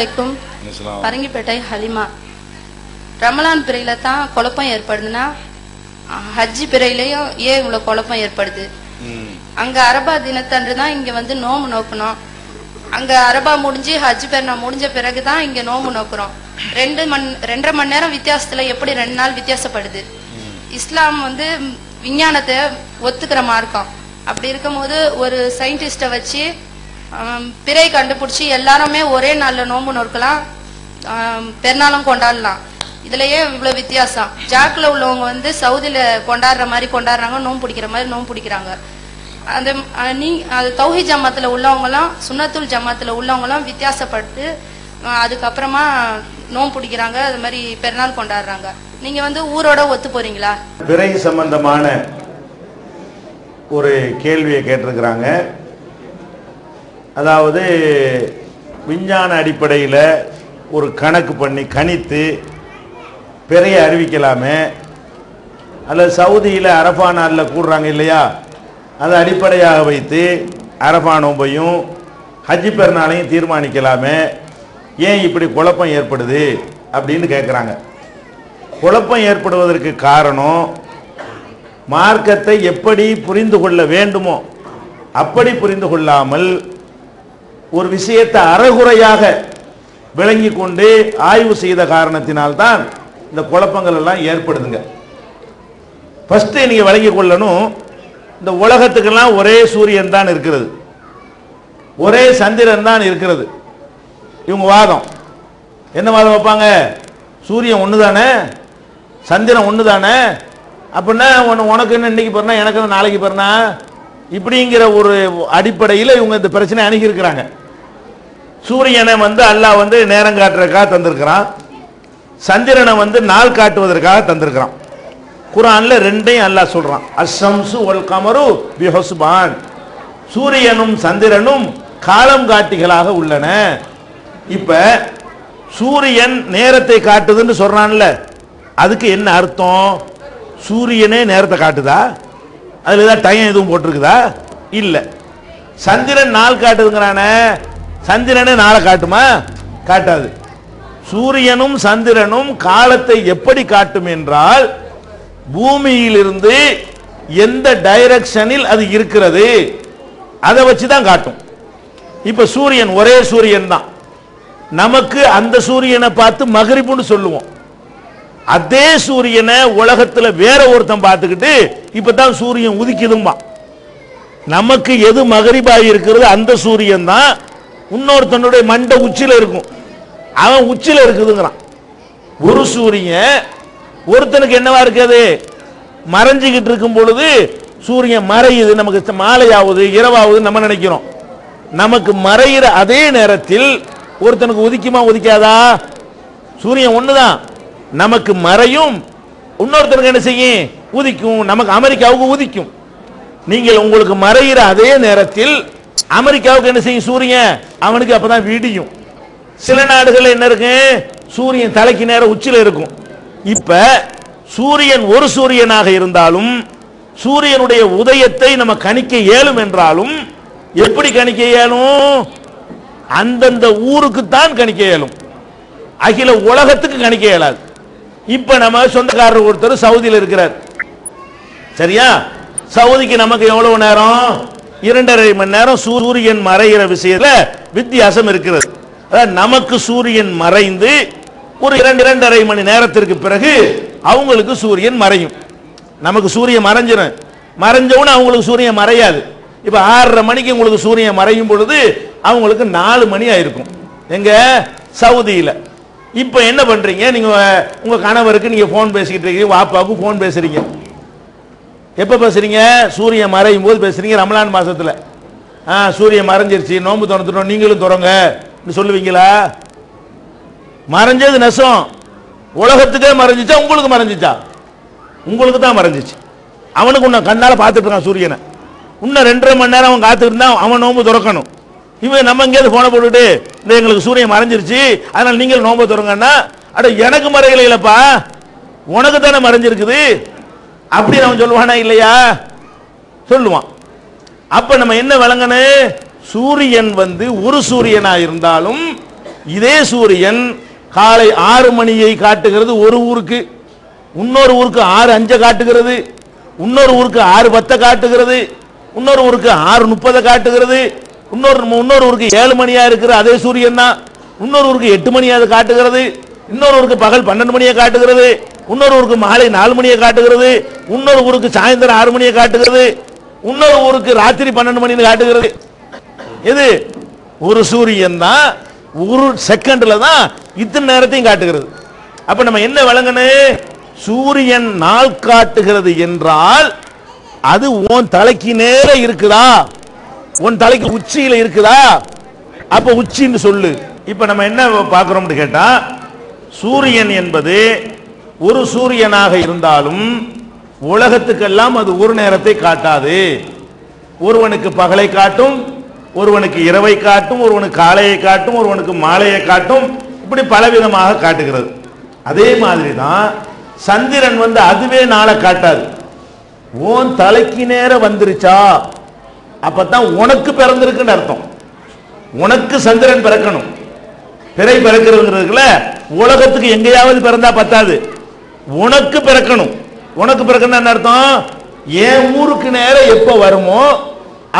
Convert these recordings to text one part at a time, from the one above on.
வலைக்கும் இஸ்லாம் பரங்கிப்பேட்டை ஹலிமா. ரமலான் பிறையில தான் குழப்பம் ஏற்படுதுன்னா ஹஜ்ஜி பிறையிலையும் ஏன் இவ்வளவு குழப்பம் ஏற்படுது? அங்க அரபா தினத்தன்று தான் இங்க வந்து நோம்பு நோக்கணும். அங்க அரபா முடிஞ்சு ஹஜ் பெருநா முடிஞ்ச பிறகுதான் இங்க நோம்பு நோக்குறோம். ரெண்டு மண் ரெண்டரை மணி நேரம் வித்தியாசத்துல எப்படி ரெண்டு நாள் வித்தியாசப்படுது? இஸ்லாம் வந்து விஞ்ஞானத்தை ஒத்துக்கிற மார்க்கம். அப்படி இருக்கும்போது ஒரு சயின்டிஸ்ட வச்சு பிறை கண்டுபிடிச்சி எல்லாருமே ஒரே நாள்ல நோன்பு நோக்கலாம் பெருநாளும் கொண்டாடலாம். இதுலயே இவ்வளவு வித்தியாசம். ஜாக்கில் உள்ளவங்க வந்து சவுதியில கொண்டாடுற மாதிரி கொண்டாடுறாங்க நோன்பு பிடிக்கிற மாதிரி நோன்பு பிடிக்கிறாங்க. அந்த நீ அது தௌஹி ஜமாத்துல உள்ளவங்கலாம் சுன்னத்துல் ஜமாத்துல உள்ளவங்கலாம் வித்தியாசப்பட்டு அதுக்கப்புறமா நோன்பு பிடிக்கிறாங்க அது மாதிரி பெருநாள் கொண்டாடுறாங்க. நீங்க வந்து ஊரோட ஒத்து போறீங்களா? பிறை சம்பந்தமான ஒரு கேள்வியை கேட்டிருக்கிறாங்க. அதாவது விஞ்ஞான அடிப்படையில் ஒரு கணக்கு பண்ணி கணித்து பிறையை அறிவிக்கலாமே. அல்லது சவுதியில் அரபா நாளில் கூடுறாங்க இல்லையா? அதை அடிப்படையாக வைத்து அரபா நோம்பையும் ஹஜ்ஜி பெருநாளையும் தீர்மானிக்கலாமே. ஏன் இப்படி குழப்பம் ஏற்படுது அப்படின்னு கேட்குறாங்க குழப்பம் ஏற்படுவதற்கு காரணம் மார்க்கத்தை எப்படி புரிந்து கொள்ள வேண்டுமோ அப்படி புரிந்து கொள்ளாமல் ஒரு விஷயத்தை அறகுறையாக விளங்கி கொண்டு ஆய்வு செய்த காரணத்தினால்தான் இந்த குழப்பங்கள் எல்லாம் ஏற்படுதுங்க. ஃபஸ்ட்டு நீங்கள் விளங்கி கொள்ளணும் இந்த உலகத்துக்கெல்லாம் ஒரே சூரியன் தான் இருக்கிறது. ஒரே சந்திரன் தான் இருக்கிறது. இவங்க வாதம். என்ன வாதம் வைப்பாங்க? சூரியன் ஒன்று தானே? சந்திரன் ஒன்று தானே? அப்படின்னா ஒன்று உனக்கு என்ன இன்னைக்கு பிறனா எனக்கு நாளைக்கு பிறனா இப்படிங்கிற ஒரு அடிப்படையில் இவங்க இந்த பிரச்சனை அணுகியிருக்கிறாங்க. சூரியனை வந்து அல்லாஹ் வந்து நேரம் காட்டுறதுக்காக தந்திருக்கிறான். சந்திரனை வந்து நாள் காட்டுவதற்காக தந்திருக்கிறான். குரான்ல ரெண்டையும் அல்லாஹ் சொல்றான். அசம்சு ஒல் கமரு பிஹஸ்பான். சூரியனும் சந்திரனும் காலம் காட்டிகளாக உள்ளன. இப்ப சூரியன் நேரத்தை காட்டுதுன்னு சொல்றான்ல. அதுக்கு என்ன அர்த்தம்? சூரியனே நேரத்தை காட்டுதா? அதில் ஏதாவது டைம் எதுவும் போட்டிருக்குதா? இல்லை. சந்திரன் நாள் காட்டுதுங்கிறானே. சந்திரனே நாளை காட்டுமா? காட்டாது. சூரியனும் சந்திரனும் காலத்தை எப்படி காட்டும் என்றால் பூமியிலிருந்து எந்த டைரக்ஷனில் அது இருக்கிறது அதை வச்சு தான் காட்டும். இப்ப சூரியன் ஒரே சூரியன் தான் நமக்கு அந்த சூரியனை பார்த்து மகரிப்புன்னு சொல்லுவோம். அதே சூரியனை உலகத்தில் வேற ஒருத்தன் பார்த்துக்கிட்டு இப்போ தான் சூரியன் உதிக்குதும்பா. நமக்கு எது மகரிபாய் இருக்கிறது அந்த சூரியன் தான் இன்னொருத்தனுடைய மண்டை உச்சியில் இருக்கும். அவன் உச்சியில் இருக்குதுங்கிறான். ஒரு சூரியன் ஒருத்தனுக்கு என்னவா இருக்காது? மறைஞ்சுக்கிட்டு இருக்கும் பொழுது சூரியன் மறையுது நமக்கு மாலையாவது இரவாவது நம்ம நினைக்கிறோம். நமக்கு மறையிற அதே நேரத்தில் ஒருத்தனுக்கு உதிக்குமா உதிக்காதா? சூரியன் ஒன்று தான் நமக்கு மறையும். இன்னொருத்தருக்கு என்ன செய்யும்? உதிக்கும். நமக்கு அமெரிக்காவுக்கு உதிக்கும். நீங்கள் உங்களுக்கு மறையிற அதே நேரத்தில் அமெரிக்காவுக்கு என்ன செய்யும்? சூரியன் அவனுக்கு அப்பதான் விடியும். சில நாடுகள் என்ன இருக்கு? சூரியன் தலைக்கு நேரம் உச்சில இருக்கும். இப்ப சூரியன் ஒரு சூரியனாக இருந்தாலும் சூரியனுடைய உதயத்தை நம்ம கணிக்க இயலும் என்றாலும் எப்படி கணிக்க இயலும்? அந்தந்த ஊருக்கு தான் கணிக்க இயலும். அகில உலகத்துக்கு கணிக்க இயலாது. இப்ப நம்ம சொந்தக்காரர் ஒருத்தர் சவுதியில் இருக்கிறார். சரியா? சவுதிக்கு நமக்கு எவ்வளவு நேரம்? இரண்டரை மணி நேரம் சூரியன் மறைகிற விஷயத்துல வித்தியாசம் இருக்கிறது. நமக்கு சூரியன் மறைந்து ஒரு இரண்டு இரண்டரை மணி நேரத்திற்கு பிறகு அவங்களுக்கு சூரியன் மறையும். நமக்கு சூரியன் மறைஞ்சிடும் மறைஞ்சவுடனே அவங்களுக்கு சூரியன் மறையாது. இப்ப ஆறரை மணிக்கு உங்களுக்கு சூரியன் மறையும் பொழுது அவங்களுக்கு நாலு மணி ஆயிருக்கும். எங்க? சவுதியில. இப்போ என்ன பண்ணுறீங்க நீங்கள் உங்கள் கணவருக்கு நீங்கள் ஃபோன் பேசிக்கிட்டு இருக்கீங்க வாப்பாவுக்கு ஃபோன் பேசுகிறீங்க எப்போ பேசுகிறீங்க சூரியன் மறையும் போது பேசுகிறீங்க ரமலான் மாதத்தில் ஆ சூரியன் மறைஞ்சிருச்சு நோன்பு திறந்துட்டோம் நீங்களும் திறங்க சொல்லுவீங்களா? மறைஞ்சது நெசம். உலகத்துக்கே மறைஞ்சிச்சா உங்களுக்கு மறைஞ்சிச்சா? உங்களுக்கு தான் மறைஞ்சிச்சு. அவனுக்கு உன்னை கண்ணால் பார்த்துட்டு இருக்கான் சூரியனை. இன்னும் ரெண்டரை மணி நேரம் அவன் காத்துட்டு இருந்தால் அவன் நோன்பு திறக்கணும். இவன் நம்ம எங்கேயாவது போன போட்டுட்டு இந்த எங்களுக்கு சூரியன் மறைஞ்சிருச்சு அதனால நீங்கள் நோம்ப தொடங்கன்னா அட எனக்கு மறையில இல்லப்பா. உனக்கு தானே மறைஞ்சிருக்குது. அப்படி அவன் சொல்லுவானா இல்லையா? சொல்லுவான். அப்ப நம்ம என்ன விளங்கணும்? சூரியன் வந்து ஒரு சூரியனா இருந்தாலும் இதே சூரியன் காலை ஆறு மணியை காட்டுகிறது ஒரு ஊருக்கு இன்னொரு ஊருக்கு ஆறு அஞ்சை காட்டுகிறது இன்னொரு ஊருக்கு ஆறு பத்தை காட்டுகிறது இன்னொரு ஊருக்கு ஆறு முப்பதை காட்டுகிறது இன்னொரு இன்னொரு ஊருக்கு ஏழு மணியா இருக்கிற அதே சூரியன் தான். இன்னொரு ஊருக்கு எட்டு மணி அது காட்டுகிறது. இன்னொரு ஊருக்கு பகல் பன்னெண்டு மணியை காட்டுகிறது. இன்னொரு ஊருக்கு மாலை நாலு மணியை காட்டுகிறது. இன்னொரு ஊருக்கு சாயந்தரம் ஆறு மணியை காட்டுகிறது. இன்னொரு ஊருக்கு ராத்திரி பன்னெண்டு மணின்னு காட்டுகிறது. எது? ஒரு சூரியன் தான். ஒரு செகண்ட்ல தான் இத்தனை நேரத்தையும் காட்டுகிறது. அப்ப நம்ம என்ன வழங்கணும் சூரியன் நாள் காட்டுகிறது என்றால் அது உன் தலைக்கு நேர இருக்குதா? உன் தலைக்கு உச்சியில இருக்குதா? அப்ப உச்சின்னு சொல்லு. இப்ப நம்ம என்ன பார்க்கிறோம்னு கேட்டா சூரியன் என்பது ஒரு சூரியனாக இருந்தாலும் உலகத்துக்கெல்லாம் அது ஒரு நேரத்தை காட்டாது. ஒருவனுக்கு பகலை காட்டும் ஒருவனுக்கு இரவை காட்டும் ஒருவனுக்கு காலையை காட்டும் ஒருவனுக்கு மாலையை காட்டும் இப்படி பலவிதமாக காட்டுகிறது. அதே மாதிரி தான் சந்திரன் வந்து அதுவே நாளை காட்டாது. ஓன் தலைக்கு நேர வந்துருச்சா? அப்பதான் உனக்கு பிறந்திருக்குன்னு அர்த்தம். உனக்கு சந்திரன் பிறக்கணும். பிறை பிறக்கிறதுல உலகத்துக்கு எங்கேயாவது பிறந்தா பத்தாது. உனக்கு பிறக்கணும். உனக்கு பிறக்கணும் என்ன அர்த்தம்? என் ஊருக்கு நேரம் எப்ப வருமோ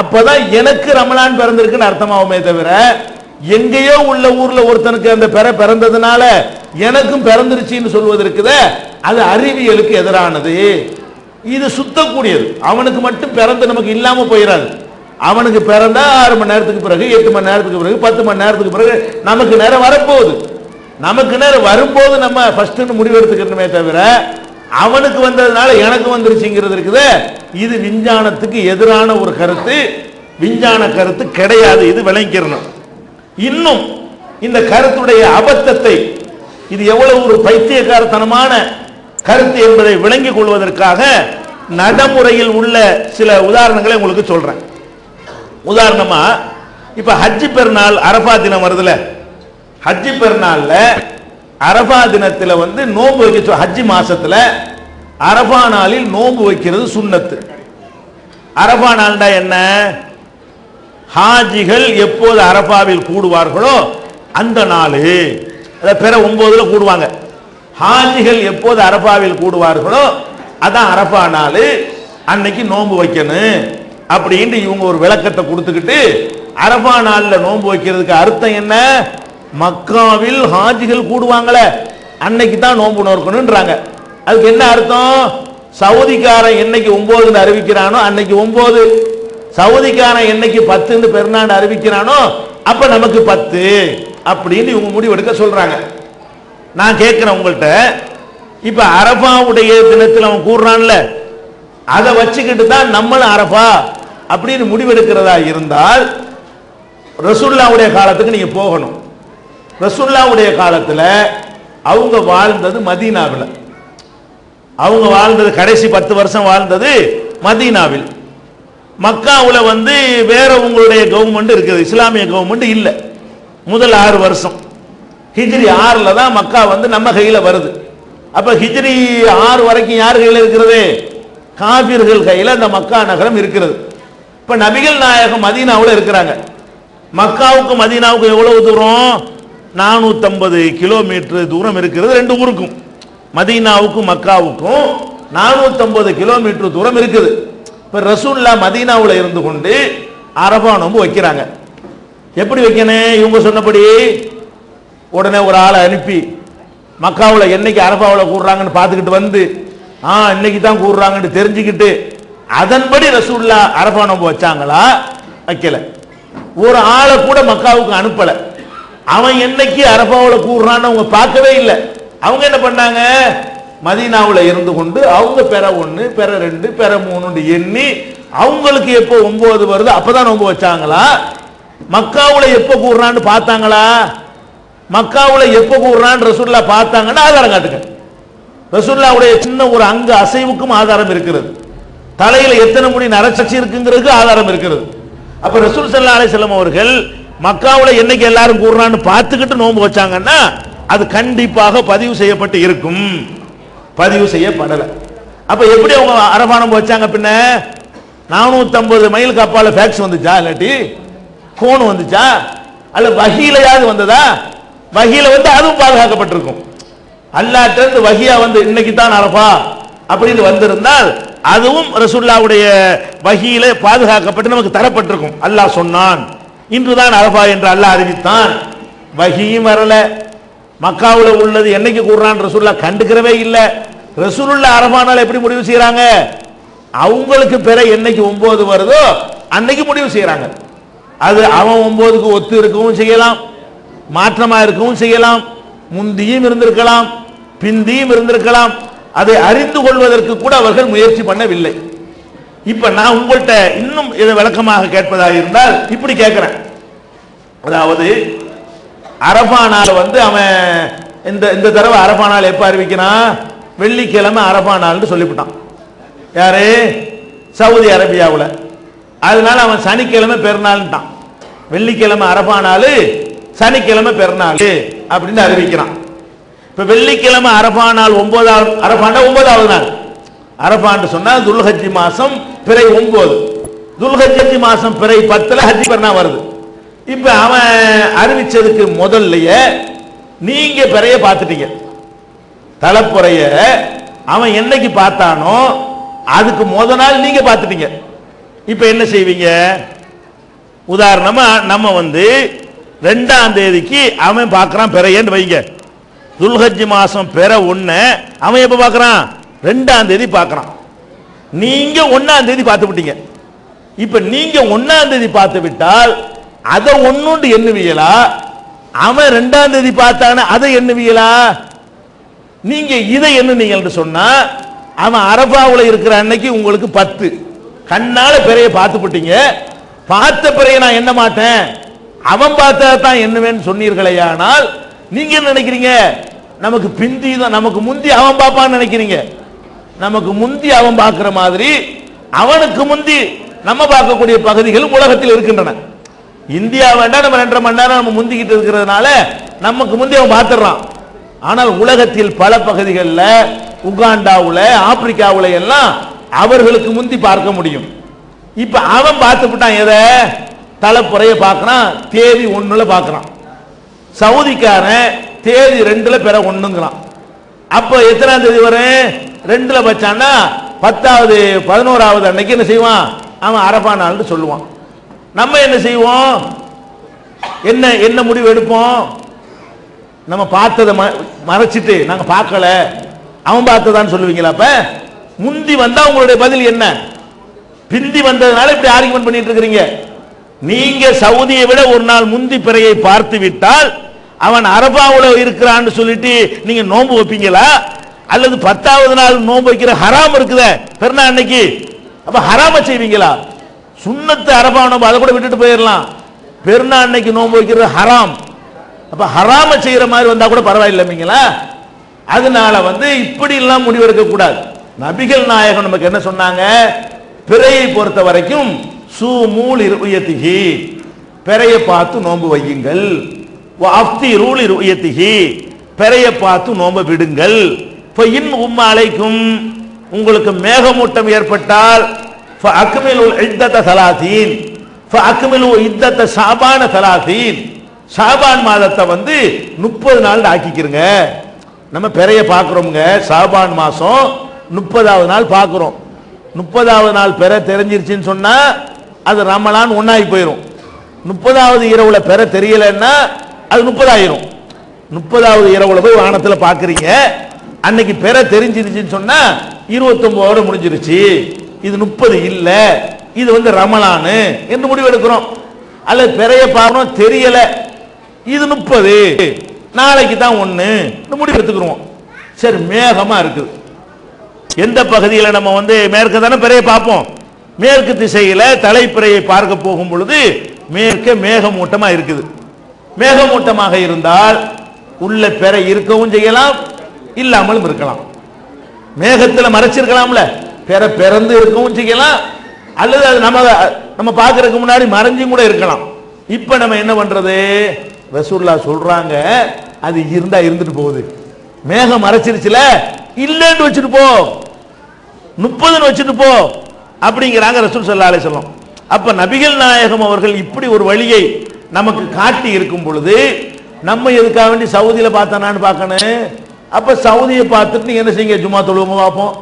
அப்பதான் எனக்கு ரமலான் பிறந்திருக்குன்னு அர்த்தமாகுமே தவிர எங்கேயோ உள்ள ஊர்ல ஒருத்தனுக்கு அந்த பிற பிறந்ததுனால எனக்கும் பிறந்துருச்சின்னு சொல்வது அது அறிவியலுக்கு எதிரானது. இது சுத்தக்கூடியது. அவனுக்கு மட்டும் பிறந்து நமக்கு இல்லாம போயிடாது அவனுக்கு பிறந்தா ஆறு மணி நேரத்துக்கு பிறகு எட்டு மணி நேரத்துக்கு பிறகு பத்து மணி நேரத்துக்கு பிறகு நமக்கு நேரம் வரப்போகுது. நமக்கு நேரம் வரும்போது நம்ம ஃபர்ஸ்ட் முடிவெடுத்துக்கணுமே தவிர அவனுக்கு வந்ததுனால எனக்கு வந்துருச்சுங்கிறது இருக்குது. இது விஞ்ஞானத்துக்கு எதிரான ஒரு கருத்து விஞ்ஞான கருத்து கிடையாது. இது விளங்கிக்கிறணும் இன்னும் இந்த கருத்துடைய அபத்தத்தை இது எவ்வளவு ஒரு பைத்தியக்காரத்தனமான கருத்து என்பதை விளங்கிக் கொள்வதற்காக நடைமுறையில் உள்ள சில உதாரணங்களை உங்களுக்கு சொல்றேன். உதாரணமா இப்ப ஹஜ்ஜி பெருநாள் அரபா தினம் வருதுல. ஹஜ்ஜி பெருநாள்ல அரபா தினத்துல வந்து நோன்பு வைக்க ஹஜ்ஜி மாசத்துல அரபா நாளில் நோன்பு வைக்கிறது சுண்ணத்து. அரபா நாள்டா என்ன? ஹாஜிகள் எப்போது அரபாவில் கூடுவார்களோ அந்த நாள். அதை பிற ஒன்பதுல கூடுவாங்க. ஹாஜிகள் எப்போது அரபாவில் கூடுவார்களோ அதான் அரபா நாள். அன்னைக்கு நோன்பு வைக்கணும். அப்படின்ட்டு இவங்க ஒரு விளக்கத்தை கொடுத்துக்கிட்டு அரபா நாளில் நோன்பு வைக்கிறதுக்கு அர்த்தம் என்ன? மக்காவில் ஹாஜிகள் கூடுவாங்களே அன்னைக்கு தான் நோன்பு நோக்கணுன்றாங்க அதுக்கு என்ன அர்த்தம்? சவுதிக்காரன் என்னைக்கு ஒன்பதுன்னு அறிவிக்கிறானோ அன்னைக்கு ஒன்பது. சவுதிக்காரன் என்னைக்கு பத்துன்னு பெருநாடு அறிவிக்கிறானோ அப்ப நமக்கு பத்து. அப்படின்னு இவங்க முடிவெடுக்க சொல்றாங்க. நான் கேட்கிறேன் உங்கள்கிட்ட இப்ப அரபாவுடைய தினத்தில் அவன் கூடுறான்ல அதை வச்சுக்கிட்டு தான் நம்மளும் அரபா. அப்படின்னு முடிவெடுக்கிறதா இருந்தால் ரசுல்லாவுடைய காலத்துக்கு நீங்க போகணும். ரசுல்லாவுடைய காலத்தில் அவங்க வாழ்ந்தது மதீனாவில். அவங்க வாழ்ந்தது கடைசி பத்து வருஷம் வாழ்ந்தது மதீனாவில். மக்காவில் வந்து வேற உங்களுடைய கவர்மெண்ட் இருக்குது இஸ்லாமிய கவர்மெண்ட் இல்லை. முதல் ஆறு வருஷம். ஹிஜ்ரி ஆறில் தான் மக்கா வந்து நம்ம கையில் வருது. அப்போ ஹிஜ்ரி ஆறு வரைக்கும் யார் கையில் இருக்கிறது? காபிர்கள் கையில் அந்த மக்கா நகரம் இருக்கிறது. இப்ப நபிகள் நாயகம் மதீனாவில் இருக்கிறாங்க. மக்காவுக்கு மதீனாவுக்கு எவ்வளவு தூரம்? நானூத்தம்பது கிலோமீட்டர் தூரம் இருக்கிறது ரெண்டு ஊருக்கும். மதீனாவுக்கும் மக்காவுக்கும் நானூத்தம்பது கிலோமீட்டர் தூரம் இருக்குது. இப்ப ரசூல்லா மதீனாவில் இருந்து கொண்டு அரபா நோம்பு வைக்கிறாங்க. எப்படி வைக்கணும்? இவங்க சொன்னபடி உடனே ஒரு ஆளை அனுப்பி மக்காவில் என்னைக்கு அரபாவில் கூடுறாங்கன்னு பார்த்துக்கிட்டு வந்து ஆ இன்னைக்கு தான் கூடுறாங்கன்னு தெரிஞ்சுக்கிட்டு அதன்படி ரசூல்லா அரபா நோன்பு வச்சாங்களா? வைக்கல. ஒரு ஆளை கூட மக்காவுக்கு அனுப்பல. அவன் என்னைக்கு அரபாவில் கூடுறான்னு அவங்க பார்க்கவே இல்லை. அவங்க என்ன பண்ணாங்க? மதீனாவில் இருந்து கொண்டு அவங்க பெற ஒன்று பெற ரெண்டு பெற மூணுன்னு எண்ணி அவங்களுக்கு எப்போ ஒன்பது வருது அப்பதான் நோன்பு வச்சாங்களா? மக்காவுல எப்போ கூடுறான்னு பார்த்தாங்களா? மக்காவுல எப்போ கூடுறான்னு ரசூல்லா பார்த்தாங்கன்னா ஆதாரம் காட்டுங்க. ரசூல்லாவுடைய சின்ன ஒரு அங்கு அசைவுக்கும் ஆதாரம் இருக்கிறது. தலையில எத்தனை முடி நரச்சச்சி இருக்குங்கிறதுக்கு ஆதாரம் இருக்கிறது அப்ப ரசூல் சல்லா அலிசல்லம் அவர்கள் மக்காவில் என்னைக்கு எல்லாரும் கூடுறான்னு பார்த்துக்கிட்டு நோன்பு வச்சாங்கன்னா அது கண்டிப்பாக பதிவு செய்யப்பட்டு இருக்கும். பதிவு செய்யப்படலை. அப்ப எப்படி அவங்க அரபானம் வச்சாங்க பின்ன? நானூத்தம்பது மைலுக்கு அப்பால ஃபேக்ஸ் வந்துச்சா இல்லாட்டி? கோன் வந்துச்சா? அல்ல வகையிலையாவது வந்ததா? வகையில வந்து அதுவும் பாதுகாக்கப்பட்டிருக்கும். அல்லாட்ட வகையா வந்து இன்னைக்கு தான் அரபா அப்படின்னு வந்திருந்தால் அதுவும் ரசுல்லாவுடைய வகையில் பாதுகாக்கப்பட்டு நமக்கு தரப்பட்டிருக்கும். அல்லாஹ் சொன்னான் இன்றுதான் அரபா என்று அல்லாஹ் அறிவித்தான். வகியும் வரல. மக்காவில் உள்ளது என்னைக்கு கூடுறான் ரசூல்லா கண்டுக்கிறவே இல்லை. ரசூலுல்லா அரபானால் எப்படி முடிவு செய்கிறாங்க அவங்களுக்கு பிற என்னைக்கு ஒன்பது வருதோ அன்னைக்கு முடிவு செய்கிறாங்க அது அவன் ஒன்பதுக்கு ஒத்து இருக்கவும் செய்யலாம் மாற்றமாக இருக்கவும் செய்யலாம் முந்தியும் இருந்திருக்கலாம் பிந்தியும் இருந்திருக்கலாம் அதை அறிந்து கொள்வதற்கு கூட அவர்கள் முயற்சி பண்ணவில்லை. இப்ப நான் உங்கள்கிட்ட இன்னும் இதை விளக்கமாக கேட்பதாக இருந்தால் இப்படி கேட்கிறேன். அதாவது அரபானால் வந்து அவன் இந்த இந்த தடவை அரபானால் எப்போ எப்ப அறிவிக்கிறான்? வெள்ளிக்கிழமை அரபானால்னு சொல்லிவிட்டான். யாரு? சவுதி அரேபியாவில். அதனால அவன் சனிக்கிழமை பெருநாள்ட்டான் வெள்ளிக்கிழமை அரபானாலு சனிக்கிழமை பெருநாள் அப்படின்னு அறிவிக்கிறான். இப்போ வெள்ளிக்கிழமை அரபா நாள் ஒன்பதாவது அரபாண்டா ஒன்பதாவது நாள். அரபாண்டு சொன்னால் துல்ஹஜி மாதம் பிறை ஒன்பது. துல்ஹஜி மாதம் பிறை பத்தில் ஹஜ்ஜி பெருநா வருது. இப்போ அவன் அறிவிச்சதுக்கு முதல்லையே நீங்கள் பிறைய பார்த்துட்டீங்க. தலைப்புறைய அவன் என்னைக்கு பார்த்தானோ அதுக்கு முத நாள் நீங்க பார்த்துட்டீங்க. இப்போ என்ன செய்வீங்க? உதாரணமா நம்ம வந்து ரெண்டாம் தேதிக்கு அவன் பார்க்கறான் பிறையன்னு வைங்க. துல்ஹஜ் மாசம் பெற ஒண்ணு அவன் எப்ப பார்க்குறான் ரெண்டாம் தேதி பார்க்கறான் நீங்க ஒன்னாம் தேதி பார்த்து விட்டீங்க. இப்ப நீங்க ஒன்னாம் தேதி பார்த்து விட்டால் அதை ஒன்னுண்டு எண்ணுவீங்களா? அவன் ரெண்டாம் தேதி பார்த்தான அதை எண்ணுவீங்களா? நீங்க இதை எண்ணுனீங்க சொன்னா அவன் அரபாவுல இருக்கிற அன்னைக்கு உங்களுக்கு பத்து. கண்ணால பிறைய பார்த்து விட்டீங்க. பார்த்த பிறைய நான் எண்ண மாட்டேன். அவன் பார்த்தா தான் என்னவேன்னு சொன்னீர்களே ஆனால் நீங்க என்ன நினைக்கிறீங்க? நமக்கு பிந்தி தான் நமக்கு முந்தி அவன் பார்ப்பான்னு நினைக்கிறீங்க. நமக்கு முந்தி அவன் பார்க்கிற மாதிரி அவனுக்கு முந்தி நம்ம பார்க்கக்கூடிய பகுதிகள் உலகத்தில் இருக்கின்றன. இந்தியா வேண்டாம் நம்ம ரெண்டரை மணி நேரம் நம்ம முந்திக்கிட்டு இருக்கிறதுனால நமக்கு முந்தி அவன் பார்த்துடுறான். ஆனால் உலகத்தில் பல பகுதிகளில் உகாண்டாவில் ஆப்பிரிக்காவில் எல்லாம் அவர்களுக்கு முந்தி பார்க்க முடியும். இப்போ அவன் பார்த்து விட்டான் எதை? தலைப்புறைய பார்க்கறான் தேதி ஒன்றுல பார்க்கறான். சவுதிக்காரன் தேதி ரெண்டுல பெற ஒண்ணுங்கிறான். அப்ப எத்தனாம் தேதி வரும்? ரெண்டுல வச்சான்னா பத்தாவது பதினோராவது அன்னைக்கு என்ன செய்வான்? அவன் அரபா நாள்னு சொல்லுவான். நம்ம என்ன செய்வோம்? என்ன என்ன முடிவு எடுப்போம்? நம்ம பார்த்ததை ம- மறைச்சிட்டு நாங்க பார்க்கல. அவன் பார்த்ததான்னு சொல்லுவீங்களா அப்ப? முந்தி வந்தா உங்களுடைய பதில் என்ன? பிந்தி வந்ததுனால இப்படி ஆர்குமெண்ட் பண்ணிட்டு இருக்கிறீங்க. நீங்க சவுதியை விட ஒரு நாள் முந்தி பிறையை பார்த்து விட்டால் அவன் அரபாவில் இருக்கிறான்னு சொல்லிட்டு நீங்க நோன்பு வைப்பீங்களா? அல்லது பத்தாவது நாள் நோன்பு வைக்கிற ஹராம் இருக்குத பெருநா அன்னைக்கு? அப்ப ஹராம செய்வீங்களா? சுண்ணத்து அரபா நோன்பு அதை கூட விட்டுட்டு போயிடலாம். பெருநா அன்னைக்கு நோன்பு வைக்கிறது ஹராம். அப்ப ஹராம செய்யற மாதிரி வந்தா கூட பரவாயில்லைங்களா அதனால வந்து இப்படி எல்லாம் முடிவெடுக்க கூடாது நபிகள் நாயகம் நமக்கு என்ன சொன்னாங்க? பிறையை பொறுத்த வரைக்கும் சூமூல் இருயத்திகி பிறையை பார்த்து நோன்பு வையுங்கள். ரூலி இருயத்திகி பெறைய பார்த்து நோம்ப விடுங்கள். இப்போ இன் உம்ம அலைக்கும் உங்களுக்கு மேகமூட்டம் ஏற்பட்டால் அக்மிலுல் இத்தத்த சலாசீன் அக்மிலு இத்தத்த சாபான சலாத்தீன். சாபான் மாதத்தை வந்து முப்பது நாள் ஆக்கிக்கிறங்க. நம்ம பெறைய பார்க்குறோமுங்க சாபான் மாதம் முப்பதாவது நாள் பார்க்குறோம். முப்பதாவது நாள் பெற தெரிஞ்சிருச்சுன்னு சொன்னால் அது ரமலான் ஒன்றாகி போயிடும் முப்பதாவது இரவுல பெற தெரியலன்னா அது முப்பதாயிரம். முப்பதாவது இரவுல போய் வானத்தில் பார்க்குறீங்க அன்னைக்கு பெற தெரிஞ்சிருச்சுன்னு சொன்னா இருபத்தொன்பதோட முடிஞ்சிருச்சு. இது முப்பது இல்லை. இது வந்து ரமலானு என்று முடிவெடுக்கிறோம். அல்லது பெறைய பார்க்கணும் தெரியல. இது முப்பது. நாளைக்கு தான் ஒன்று முடிவு எடுத்துக்கிறோம் சரி மேகமாக இருக்குது. எந்த பகுதியில் நம்ம வந்து மேற்கு தானே பிறையை பார்ப்போம். மேற்கு திசையில் தலைப்பிறையை பார்க்க போகும் பொழுது மேற்கே மேகமூட்டமாக இருக்குது. மேகமூட்டமாக இருந்தால் உள்ள பெற இருக்கவும் செய்யலாம் இல்லாமலும் இருக்கலாம். மேகத்தில் மறைச்சிருக்கலாம்ல பெற பிறந்து இருக்கவும் செய்யலாம் அல்லது அது நம்ம நம்ம பார்க்கறதுக்கு முன்னாடி மறைஞ்சும் கூட இருக்கலாம். இப்போ நம்ம என்ன பண்ணுறது ரசூல்லா சொல்கிறாங்க அது இருந்தா இருந்துட்டு போகுது. மேகம் மறைச்சிருச்சுல இல்லைன்னு வச்சுட்டு போ. முப்பதுன்னு வச்சுட்டு போ அப்படிங்கிறாங்க ரசூல் சல்லா சொல்லும் அப்போ நபிகள் நாயகம் அவர்கள் இப்படி ஒரு வழியை நமக்கு காட்டி இருக்கும் பொழுது நம்ம எதுக்காக வேண்டி சவுதியில் பார்த்தானான்னு பார்க்கணும். அப்போ சவுதியை பார்த்துட்டு நீங்கள் என்ன செய்யுங்க ஜும்மா தொழுவங்க பார்ப்போம்.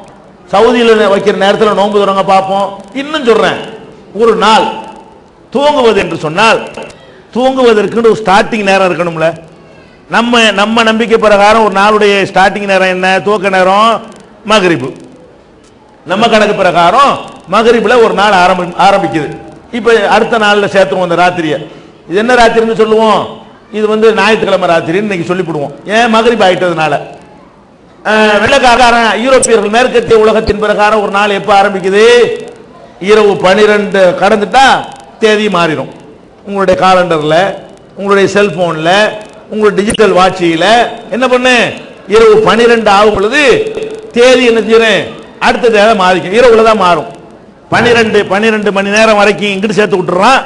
சவுதியில் வைக்கிற நேரத்தில் நோன்பு தரவங்க பார்ப்போம். இன்னும் சொல்கிறேன் ஒரு நாள் தூங்குவது என்று சொன்னால் தூங்குவதற்குன்னு ஒரு ஸ்டார்டிங் நேரம் இருக்கணும்ல. நம்ம நம்ம நம்பிக்கை பிரகாரம் ஒரு நாளுடைய ஸ்டார்டிங் நேரம் என்ன? தூக்க நேரம் மகரிப்பு நம்ம கணக்கு பிரகாரம் மகரிப்பில் ஒரு நாள் ஆரம்பி ஆரம்பிக்குது. இப்போ அடுத்த நாளில் சேர்த்துருவோம் அந்த ராத்திரியை. இது என்ன ராத்திரின்னு சொல்லுவோம்? இது வந்து ஞாயிற்றுக்கிழமை ராத்திரின்னு இன்னைக்கு சொல்லிவிடுவோம். ஏன்? மகரிப் ஆகிட்டதுனால வெள்ளக்காரன் யூரோப்பியர்கள் மேற்கத்திய உலகத்தின் பிரகாரம் ஒரு நாள் எப்போ ஆரம்பிக்குது? இரவு பனிரெண்டு கடந்துட்டா தேதி மாறிடும். உங்களுடைய காலண்டரில் உங்களுடைய செல்ஃபோனில் உங்களுடைய டிஜிட்டல் வாட்சியில் என்ன பண்ணு? இரவு பனிரெண்டு ஆகும் பொழுது தேதி என்ன செய்யறேன் அடுத்த தேதி மாறிக்கும். இரவுல தான் மாறும். பனிரெண்டு பன்னிரெண்டு மணி நேரம் வரைக்கும் இங்கிட்டு சேர்த்து விட்டுறான்.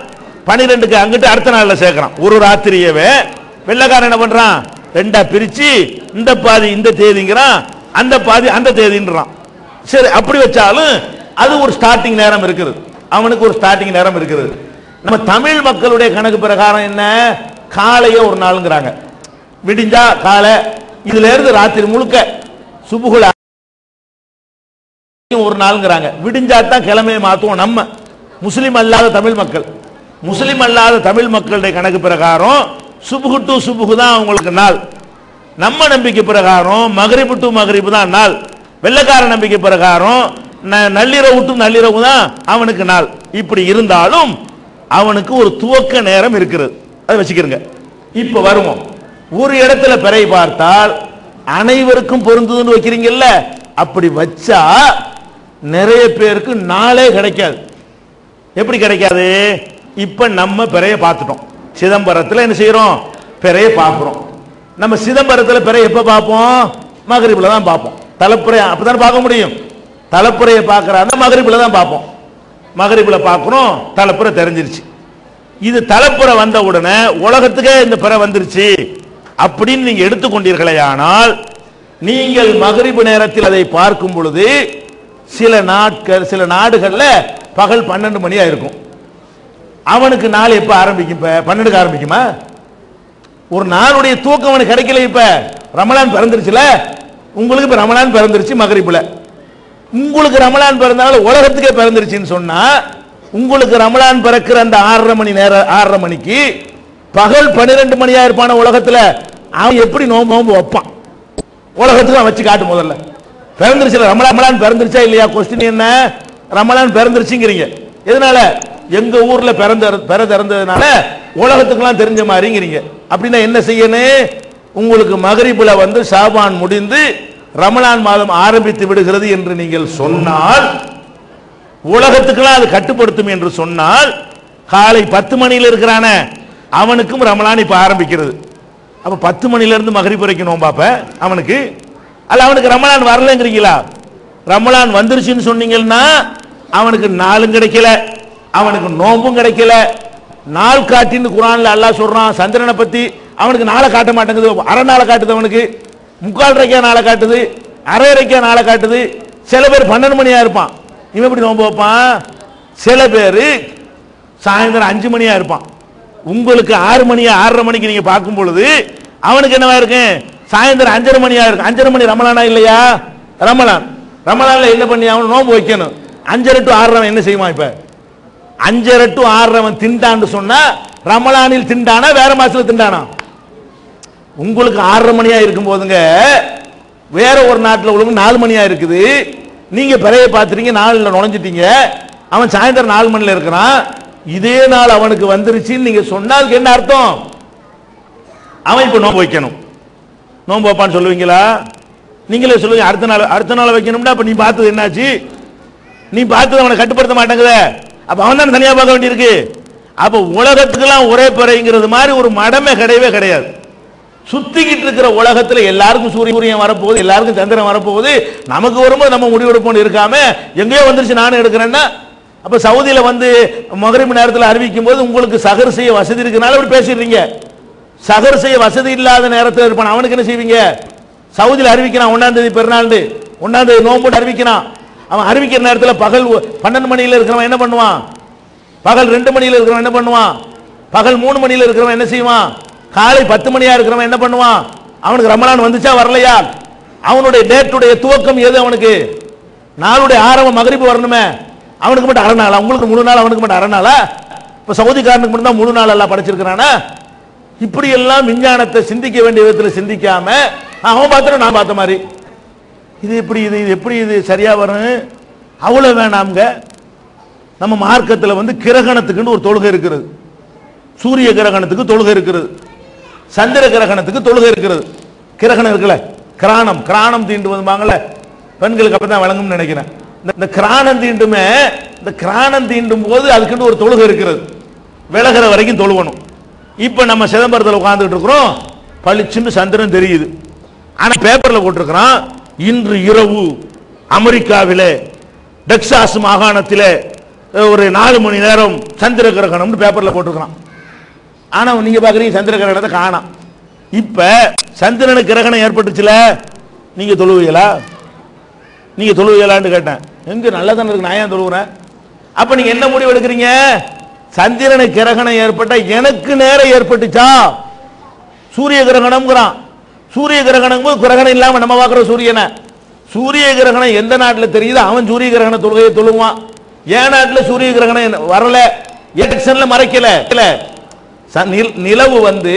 பன்னிரெண்டுக்கு அங்கிட்டு அடுத்த நாள்ல சேர்க்குறான். ஒரு ராத்திரியவே வெள்ளைக்காரன் என்ன பண்றான்? ரெண்டா பிரிச்சு இந்த பாதி இந்த தேதிங்கிறான் அந்த பாதி அந்த தேதின்றான். சரி அப்படி வச்சாலும் அது ஒரு ஸ்டார்டிங் நேரம் இருக்குது. அவனுக்கு ஒரு ஸ்டார்டிங் நேரம் இருக்குது. நம்ம தமிழ் மக்களுடைய கணக்கு பிரகாரம் என்ன? காலையே ஒரு நாளுங்கிறாங்க. விடிஞ்சா காலை இதுல இருந்து ராத்திரி முழுக்க சுபுகுல ஒரு நாளுங்கிறாங்க. விடிஞ்சா தான் கிழமையை மாத்துவோம் நம்ம. முஸ்லீம் அல்லாத தமிழ் மக்கள். முஸ்லீம் அல்லாத தமிழ் மக்களுடைய கணக்கு பிரகாரம் சுபுகு டு சுபுகு தான் அவங்களுக்கு நாள். நம்ம நம்பிக்கை பிரகாரம் மகரிபு டு மகரிபு தான் நாள். வெள்ளைக்கார நம்பிக்கை பிரகாரம் ந- நள்ளிரவு டு நள்ளிரவு தான் அவனுக்கு நாள். இப்படி இருந்தாலும் அவனுக்கு ஒரு துவக்க நேரம் இருக்கிறது. அதை வச்சுக்கிறங்க இப்போ வருவோம். ஒரு இடத்துல பிறை பார்த்தால் அனைவருக்கும் பொருந்துதுன்னு வைக்கிறீங்கல்ல? அப்படி வச்சா நிறைய பேருக்கு நாளே கிடைக்காது. எப்படி கிடைக்காது? இப்ப நம்ம பிறைய பார்த்துட்டோம். சிதம்பரத்தில் என்ன செய்யறோம் பிறைய பார்க்குறோம். நம்ம சிதம்பரத்தில் பிறைய எப்போ பார்ப்போம்? மகரிப்பில் தான் பார்ப்போம். தலைப்புறைய அப்பதானே பார்க்க முடியும். தலைப்புறையை பார்க்குற அந்த மகரிப்பில் தான் பார்ப்போம். மகரிப்பில் பார்க்குறோம் தலைப்புறை தெரிஞ்சிருச்சு. இது தலைப்புறை வந்த உடனே உலகத்துக்கே இந்த பிற வந்துருச்சு. அப்படின்னு நீங்கள் எடுத்துக்கொண்டீர்களே ஆனால் நீங்கள் மகரிப்பு நேரத்தில் அதை பார்க்கும் பொழுது சில நாட்கள் சில நாடுகளில் பகல் பன்னெண்டு மணியாக இருக்கும் அவனுக்கு நாள் எப்ப ஆரம்பிக்கும் இப்போ? பன்னெண்டுக்கு ஆரம்பிக்குமா? ஒரு நாளுடைய தூக்கம் அவனுக்கு கிடைக்கல இப்ப. ரமலான் பிறந்துருச்சுல? உங்களுக்கு இப்ப ரமலான் பிறந்துருச்சு மகரிப்புல. உங்களுக்கு ரமலான் பிறந்தாலும் உலகத்துக்கே பிறந்துருச்சுன்னு சொன்னா உங்களுக்கு ரமலான் பிறக்கிற அந்த ஆறரை மணி நேரம் ஆறரை மணிக்கு பகல் பன்னிரெண்டு மணியா இருப்பான உலகத்துல அவன் எப்படி நோம்பு நோம்பு வைப்பான்? உலகத்துக்கு அவன் வச்சு காட்டு முதல்ல. பிறந்துருச்சு ரமலான் ரமலான் பிறந்துருச்சா இல்லையா? கொஸ்டின் என்ன? ரமலான் பிறந்துருச்சுங்கிறீங்க. எதனால? எங்க ஊர்ல பிறந்த பிற திறந்ததுனால உலகத்துக்கெல்லாம் தெரிஞ்ச மாதிரிங்கிறீங்க. அப்படின்னா என்ன செய்யணும் உங்களுக்கு மகரிபுல வந்து ஷாபான் முடிந்து ரமலான் மாதம் ஆரம்பித்து விடுகிறது என்று நீங்கள் சொன்னால் உலகத்துக்கெல்லாம் அது கட்டுப்படுத்தும் என்று சொன்னால் காலை பத்து மணியில் இருக்கிறான அவனுக்கும் ரமலான் இப்ப ஆரம்பிக்கிறது. அப்ப பத்து மணிலேருந்து மகரிப்பு வரைக்கணும் பாப்ப அவனுக்கு. அல்ல அவனுக்கு ரமலான் வரலங்கிறீங்களா? ரமலான் வந்துருச்சுன்னு சொன்னீங்கன்னா அவனுக்கு நாளும் கிடைக்கல அவனுக்கு நோம்பும் கிடைக்கல. நாள் காட்டின்னு குரான்ல அல்லாஹ் சொல்றான் சந்திரனை பத்தி அவனுக்கு நாளை காட்ட மாட்டேங்குது அரை நாளை காட்டுது அவனுக்கு. முக்கால் ரைக்கா நாளை காட்டுது அரை ரைக்கா நாளை காட்டுது. சில பேர் பன்னெண்டு மணியா இருப்பான். இவன் எப்படி நோன்பு வைப்பான்? சில பேர் சாயந்தரம் அஞ்சு மணியா இருப்பான். உங்களுக்கு ஆறு மணியா ஆறரை மணிக்கு நீங்க பார்க்கும் பொழுது அவனுக்கு என்னவா இருக்கு? சாயந்தரம் அஞ்சரை மணியா இருக்கும் அஞ்சரை மணி ரமலானா இல்லையா? ரமலான். ரமலான்ல என்ன பண்ணி அவன் நோன்பு வைக்கணும்? அஞ்சரை டு ஆறரை என்ன செய்வான் இப்ப? அஞ்சரை டு ஆறவன் திண்டான்னு சொன்னா ரமலானில் திண்டானா வேற மாசத்துல திண்டானா? உங்களுக்கு ஆறரை மணியா இருக்கும் போதுங்க வேற ஒரு நாட்டில் உள்ளவங்க நாலு மணியா இருக்குது. நீங்க பிறைய பார்த்துட்டீங்க நாலுல நுழைஞ்சிட்டீங்க. அவன் சாயந்தரம் நாலு மணில இருக்கிறான். இதே நாள் அவனுக்கு வந்துருச்சுன்னு நீங்க சொன்னாலுக்கு என்ன அர்த்தம்? அவன் இப்ப நோன்பு வைக்கணும். நோன்பு வைப்பான்னு சொல்லுவீங்களா? நீங்களே சொல்லுவீங்க அடுத்த நாள் அடுத்த நாள் வைக்கணும்னா அப்ப நீ பார்த்தது என்னாச்சு? நீ பார்த்து அவனை கட்டுப்படுத்த மாட்டேங்குத. அப்போ அவன் தான் தனியாக பார்க்க வேண்டியிருக்கு. அப்போ உலகத்துக்கெல்லாம் ஒரே பிறைங்கிறது மாதிரி ஒரு மடமே கிடையவே கிடையாது. சுத்திக்கிட்டு இருக்கிற உலகத்தில் எல்லாருக்கும் சூரிய சூரியன் வரப்போகுது எல்லாருக்கும் சந்திரன் வரப்போகுது. நமக்கு வரும்போது நம்ம முடிவெடுப்போம்னு இருக்காம எங்கேயோ வந்துருச்சு நானும் எடுக்கிறேன்னா. அப்போ சவுதியில் வந்து மகரிப்பு நேரத்தில் அறிவிக்கும் போது உங்களுக்கு சகர் செய்ய வசதி இருக்கனால இப்படி பேசிடுறீங்க. சகர் செய்ய வசதி இல்லாத நேரத்தில் இருப்பான். அவனுக்கு என்ன செய்வீங்க? சவுதியில் அறிவிக்கிறான் ஒன்றாந்தேதி பெருநாள் ஒன்றாந்தேதி நோம்பு அறிவிக்கிறான். அவன் அறிவிக்கிற நேரத்தில் பகல் பன்னெண்டு மணியில் இருக்கிறவன் என்ன பண்ணுவான்? பகல் ரெண்டு மணியில் இருக்கிறவன் என்ன பண்ணுவான்? பகல் மூணு மணியில் இருக்கிறவன் என்ன செய்வான்? காலை பத்து மணியா இருக்கிறவன் என்ன பண்ணுவான்? அவனுக்கு ரமலான் வந்துச்சா வரலையா? அவனுடைய டேட்டுடைய துவக்கம் எது அவனுக்கு? நாளுடைய ஆரம்பம் மகரிப்பு வரணுமே. அவனுக்கு மட்டும் அரை நாளா? உங்களுக்கு முழு நாள் அவனுக்கு மட்டும் அரை நாளா? இப்ப சவுதிக்காரனுக்கு மட்டும் தான் முழு நாள் எல்லாம் படைச்சிருக்கிறானா? இப்படி எல்லாம் விஞ்ஞானத்தை சிந்திக்க வேண்டிய விதத்தில் சிந்திக்காம அவன் பார்த்துட்டு நான் பார்த்த மாதிரி. இது எப்படி இது இது எப்படி இது சரியா வரும் அவ்வளோ வேணாம்ங்க. நம்ம மார்க்கத்தில் வந்து கிரகணத்துக்குன்னு ஒரு தொழுகை இருக்கிறது. சூரிய கிரகணத்துக்கு தொழுகை இருக்கிறது. சந்திர கிரகணத்துக்கு தொழுகை இருக்கிறது. கிரகணம் இருக்குல்ல கிராணம். கிராணம் தீண்டு தீண்டுவதுமாங்கல்ல பெண்களுக்கு அப்பதான் வழங்கும்னு நினைக்கிறேன். இந்த- கிராணம் தீண்டுமே இந்த கிராணம் தீண்டும் போது அதுக்குன்னு ஒரு தொழுகை இருக்கிறது. விலகிற வரைக்கும் தொழுவணும். இப்போ நம்ம சிதம்பரத்தில் உட்காந்துக்கிட்டு இருக்கிறோம். பளிச்சுன்னு சந்திரன் தெரியுது. ஆனால் பேப்பரில் போட்டிருக்கிறோம் இன்று இரவு அமெரிக்காவில் டெக்சாஸ் மாகாணத்தில் ஒரு நாலு மணி நேரம் சந்திர கிரகணம்னு பேப்பரில் போட்டிருக்கிறான். ஆனால் நீங்கள் பார்க்குறீங்க சந்திர கிரகணத்தை காணாம். இப்போ சந்திரனுக்கு கிரகணம் ஏற்பட்டுச்சுல நீங்கள் தொழுவீங்களா? நீங்கள் தொழுவீங்களான்னு கேட்டேன். எங்கே நல்லா தானே இருக்கு நான் ஏன் தொழுவுறேன்? அப்போ நீங்கள் என்ன முடிவு எடுக்கிறீங்க? சந்திரனுக்கு கிரகணம் ஏற்பட்டால் எனக்கு நேரம் ஏற்பட்டுச்சா? சூரிய கிரகணம்ங்கிறான். சூரிய கிரகணம் போது கிரகணம் இல்லாம நம்ம பார்க்குற சூரியனை. சூரிய கிரகணம் எந்த நாட்டில் தெரியுதோ அவன் சூரிய கிரகண தொழுகையை தொழுவான் ஏன் நாட்டில் சூரிய கிரகணம் வரல. எலெக்ஷன்ல மறைக்கல. நிலவு வந்து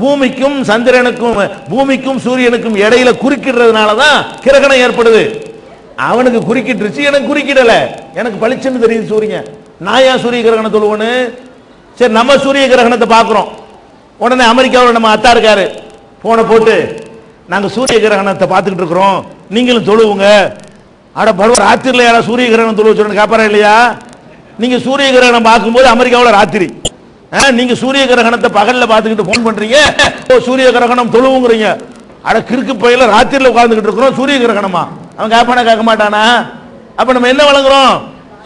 பூமிக்கும் சந்திரனுக்கும் பூமிக்கும் சூரியனுக்கும் இடையில குறுக்கிடுறதுனால தான் கிரகணம் ஏற்படுது. அவனுக்கு குறுக்கிட்டுருச்சு எனக்கு குறுக்கிடல. எனக்கு பளிச்சுன்னு தெரியுது சூரியன். நான் ஏன் சூரிய கிரகணம் தொழுவனு? சரி நம்ம சூரிய கிரகணத்தை பார்க்குறோம். உடனே அமெரிக்காவில் நம்ம அத்தா இருக்காரு. போனை போட்டு நாங்கள் சூரிய கிரகணத்தை பார்த்துக்கிட்டு இருக்கிறோம். நீங்களும் தொழுவுங்க. அட பருவ ராத்திரியில் யாராவது சூரிய கிரகணம் தொழுவ சொல்லணும் கேட்பாரா இல்லையா? நீங்கள் சூரிய கிரகணம் பார்க்கும்போது அமெரிக்காவில் ராத்திரி. ஆ, சூரிய கிரகணத்தை பகலில் பார்த்துக்கிட்டு ஃபோன் பண்ணுறீங்க ஓ சூரிய கிரகணம் தொழுவுங்கிறீங்க. அட கிறுக்கு பையில் ராத்திரியில் உட்காந்துக்கிட்டு இருக்கிறோம். சூரிய கிரகணமா? அவன் கேட்பானா கேட்க மாட்டானா? அப்ப நம்ம என்ன வழங்குறோம்?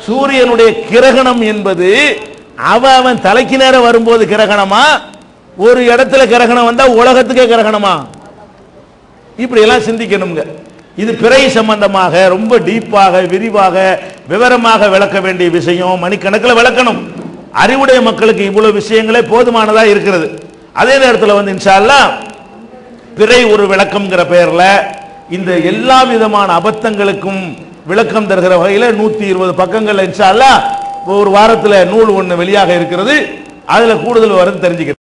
சூரியனுடைய கிரகணம் என்பது அவன் அவன் தலைக்கு நேரம் வரும்போது கிரகணமா? ஒரு இடத்துல கிரகணம் வந்தால் உலகத்துக்கே கிரகணமா? இப்படியெல்லாம் சிந்திக்கணுங்க இது பிறை சம்பந்தமாக ரொம்ப டீப்பாக விரிவாக விவரமாக விளக்க வேண்டிய விஷயம். மணிக்கணக்கில் விளக்கணும். அறிவுடைய மக்களுக்கு இவ்வளவு விஷயங்களே போதுமானதா இருக்கிறது. அதே நேரத்தில் வந்து இன்ஷால்லா பிறை ஒரு விளக்கம்ங்கிற பெயரில் இந்த எல்லா விதமான அபத்தங்களுக்கும் விளக்கம் தருகிற வகையில் நூற்றி இருபது பக்கங்கள் இன்ஷால்லா ஒரு வாரத்தில் நூல் ஒன்று வெளியாக இருக்கிறது. அதில் கூடுதல் வரும் தெரிஞ்சுக்கிறேன்.